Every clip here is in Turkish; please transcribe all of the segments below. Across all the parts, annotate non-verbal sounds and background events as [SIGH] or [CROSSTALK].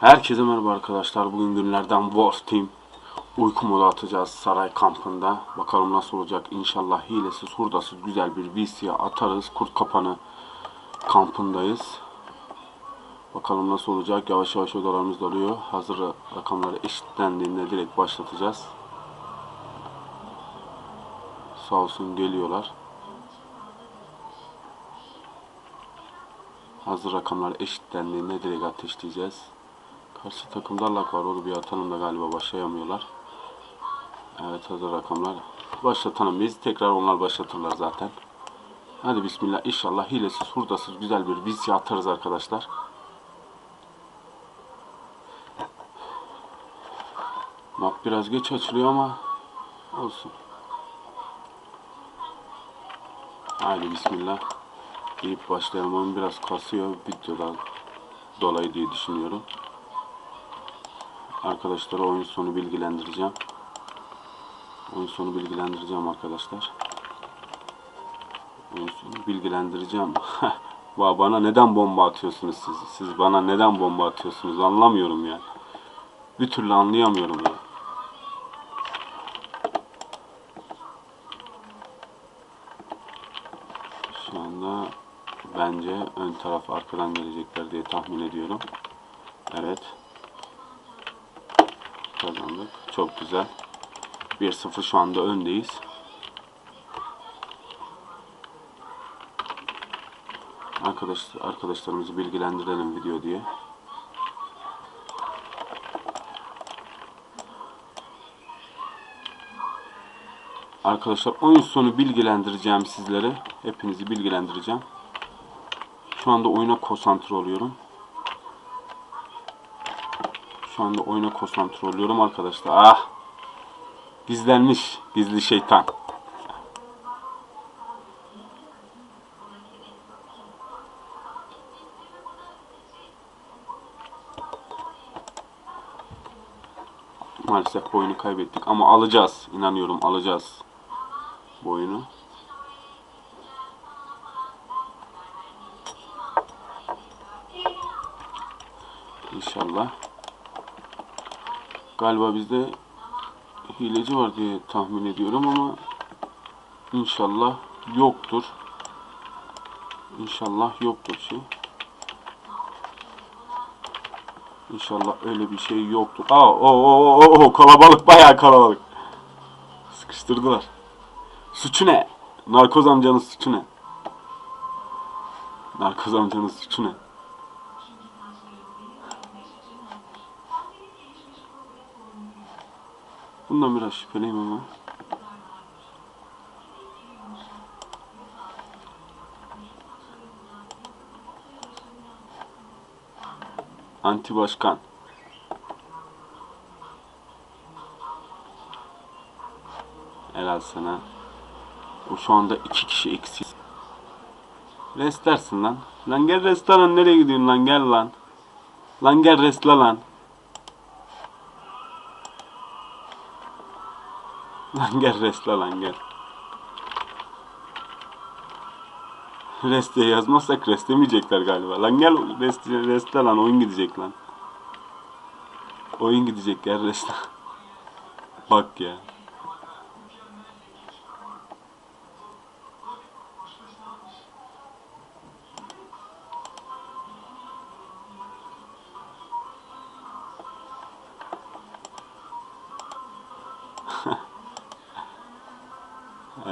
Herkese merhaba arkadaşlar. Bugün günlerden Wolf Team uyku modu atacağız saray kampında. Bakalım nasıl olacak. İnşallah hilesiz, hurdasız güzel bir VC'ye atarız. Kurt kapanı kampındayız. Bakalım nasıl olacak. Yavaş yavaş odalarımız doluyor. Hazır rakamları eşitlendiğinde direkt başlatacağız. Sağ olsun geliyorlar. Hazır rakamlar eşitlendiğinde direkt ateşleyeceğiz. Karşı takımda lak var. Onu bir atalım da galiba başlayamıyorlar. Evet hazır rakamlar. Başlatalım biz. Tekrar onlar başlatırlar zaten. Hadi bismillah. İnşallah hilesiz, hurdasız güzel bir vizya atarız arkadaşlar. Map biraz geç açılıyor ama olsun. Haydi bismillah. Deyip başlayalım. Biraz kasıyor. Videodan dolayı diye düşünüyorum. Arkadaşlara oyun sonu bilgilendireceğim. Oyun sonu bilgilendireceğim arkadaşlar. Oyun sonu bilgilendireceğim. [LAUGHS] Bana neden bomba atıyorsunuz siz? Siz bana neden bomba atıyorsunuz? Anlamıyorum ya. Bir türlü anlayamıyorum ya. Şu anda bence ön taraf arkadan gelecekler diye tahmin ediyorum. Evet. Kazandık. Çok güzel. 1-0 şu anda öndeyiz. Arkadaş, arkadaşlarımızı bilgilendirelim video diye. Arkadaşlar oyun sonu bilgilendireceğim sizlere. Hepinizi bilgilendireceğim. Şu anda oyuna konsantre oluyorum. Şu anda oyuna konsantre oluyorum arkadaşlar. Ah! Gizlenmiş. Gizli şeytan. Maalesef bu oyunu kaybettik ama alacağız. İnanıyorum alacağız bu İnşallah. Galiba bizde hileci var diye tahmin ediyorum ama inşallah yoktur. İnşallah yoktur şey. İnşallah öyle bir şey yoktur. Aa, o, o, o, o, kalabalık bayağı kalabalık. Sıkıştırdılar. Suçu ne? Narkoz amcanın suçu ne? Narkoz amcanın suçu ne? Bundan biraz şüpheliyim ama. Anti başkan. Helal sana. O şu anda iki kişi eksik. Restlersin lan. Lan gel restla nereye gidiyorsun lan gel lan. Lan gel restla lan. Lan gel restla lan gel. Rest diye yazmazsak restemeyecekler galiba. Lan gel rest, lan oyun gidecek lan. Oyun gidecek gel restla. Bak ya.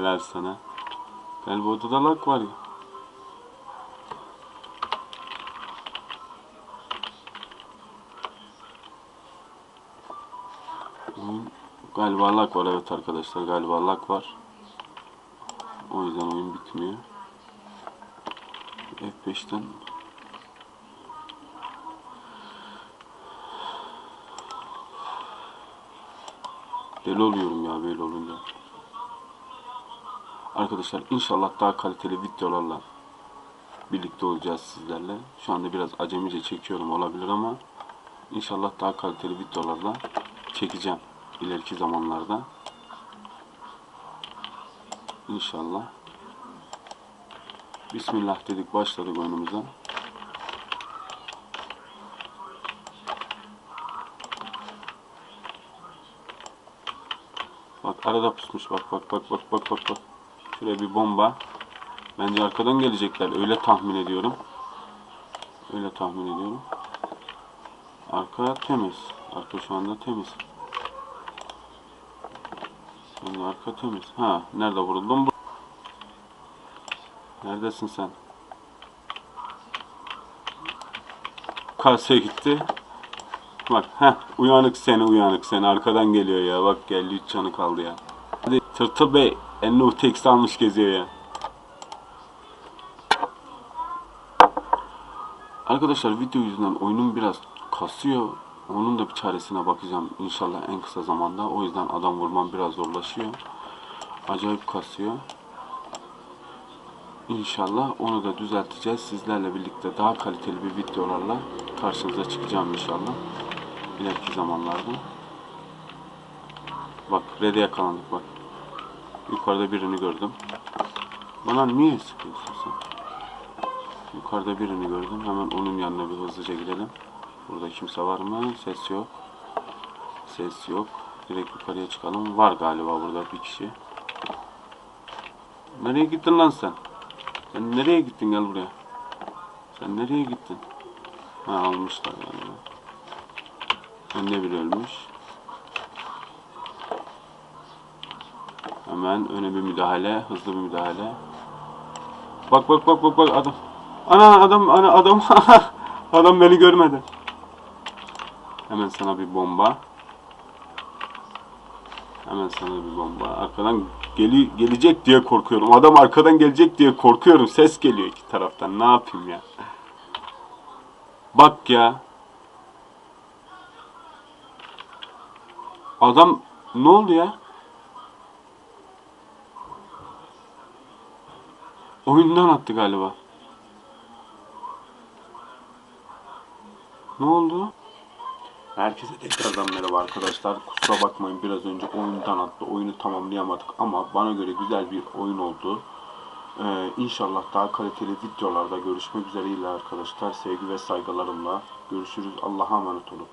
Helal sana. Galiba odada lak var ya. Galiba lak var evet arkadaşlar galiba lak var. O yüzden oyun bitmiyor. F5'ten Deli oluyorum ya böyle olunca. Arkadaşlar inşallah daha kaliteli videolarla birlikte olacağız sizlerle. Şu anda biraz acemice çekiyorum olabilir ama inşallah daha kaliteli videolarla çekeceğim ileriki zamanlarda. İnşallah. Bismillah dedik başladık oyunumuza. Bak arada pusmuş bak bak bak bak bak bak bak. Şuraya bir bomba. Bence arkadan gelecekler. Öyle tahmin ediyorum. Öyle tahmin ediyorum. Arka temiz. Arka şu anda temiz. Yani arka temiz. Ha, nerede vuruldum? Neredesin sen? Kase gitti. Bak, heh, uyanık seni, uyanık seni. Arkadan geliyor ya. Bak geldi, üç canı kaldı ya. Hadi Tırtıl Bey, eline UTX almış geziyor ya. Arkadaşlar video yüzünden oyunum biraz kasıyor. Onun da bir çaresine bakacağım inşallah en kısa zamanda. O yüzden adam vurmam biraz zorlaşıyor. Acayip kasıyor. İnşallah onu da düzelteceğiz. Sizlerle birlikte daha kaliteli bir videolarla karşınıza çıkacağım inşallah. İleriki zamanlarda. Bak red'e yakalandık bak. Yukarıda birini gördüm. Bana niye sıkıyorsun sen? Yukarıda birini gördüm. Hemen onun yanına bir hızlıca gidelim. Burada kimse var mı? Ses yok. Ses yok. Direkt yukarıya çıkalım. Var galiba burada bir kişi. Nereye gittin lan sen? Sen nereye gittin gel buraya. Sen nereye gittin? Ha almışlar galiba. Önde biri ölmüş. Hemen öne bir müdahale. Hızlı bir müdahale. Bak bak bak bak bak adam. Ana adam ana adam [LAUGHS] adam beni görmedi. Hemen sana bir bomba. Hemen sana bir bomba. Arkadan geli gelecek diye korkuyorum. Adam arkadan gelecek diye korkuyorum. Ses geliyor iki taraftan. Ne yapayım ya? Bak ya. Adam ne oldu ya? Oyundan attı galiba. Ne oldu? Herkese tekrardan merhaba arkadaşlar. Kusura bakmayın biraz önce oyundan attı. Oyunu tamamlayamadık ama bana göre güzel bir oyun oldu. Ee, inşallah daha kaliteli videolarda görüşmek üzereyle arkadaşlar. Sevgi ve saygılarımla görüşürüz. Allah'a emanet olun.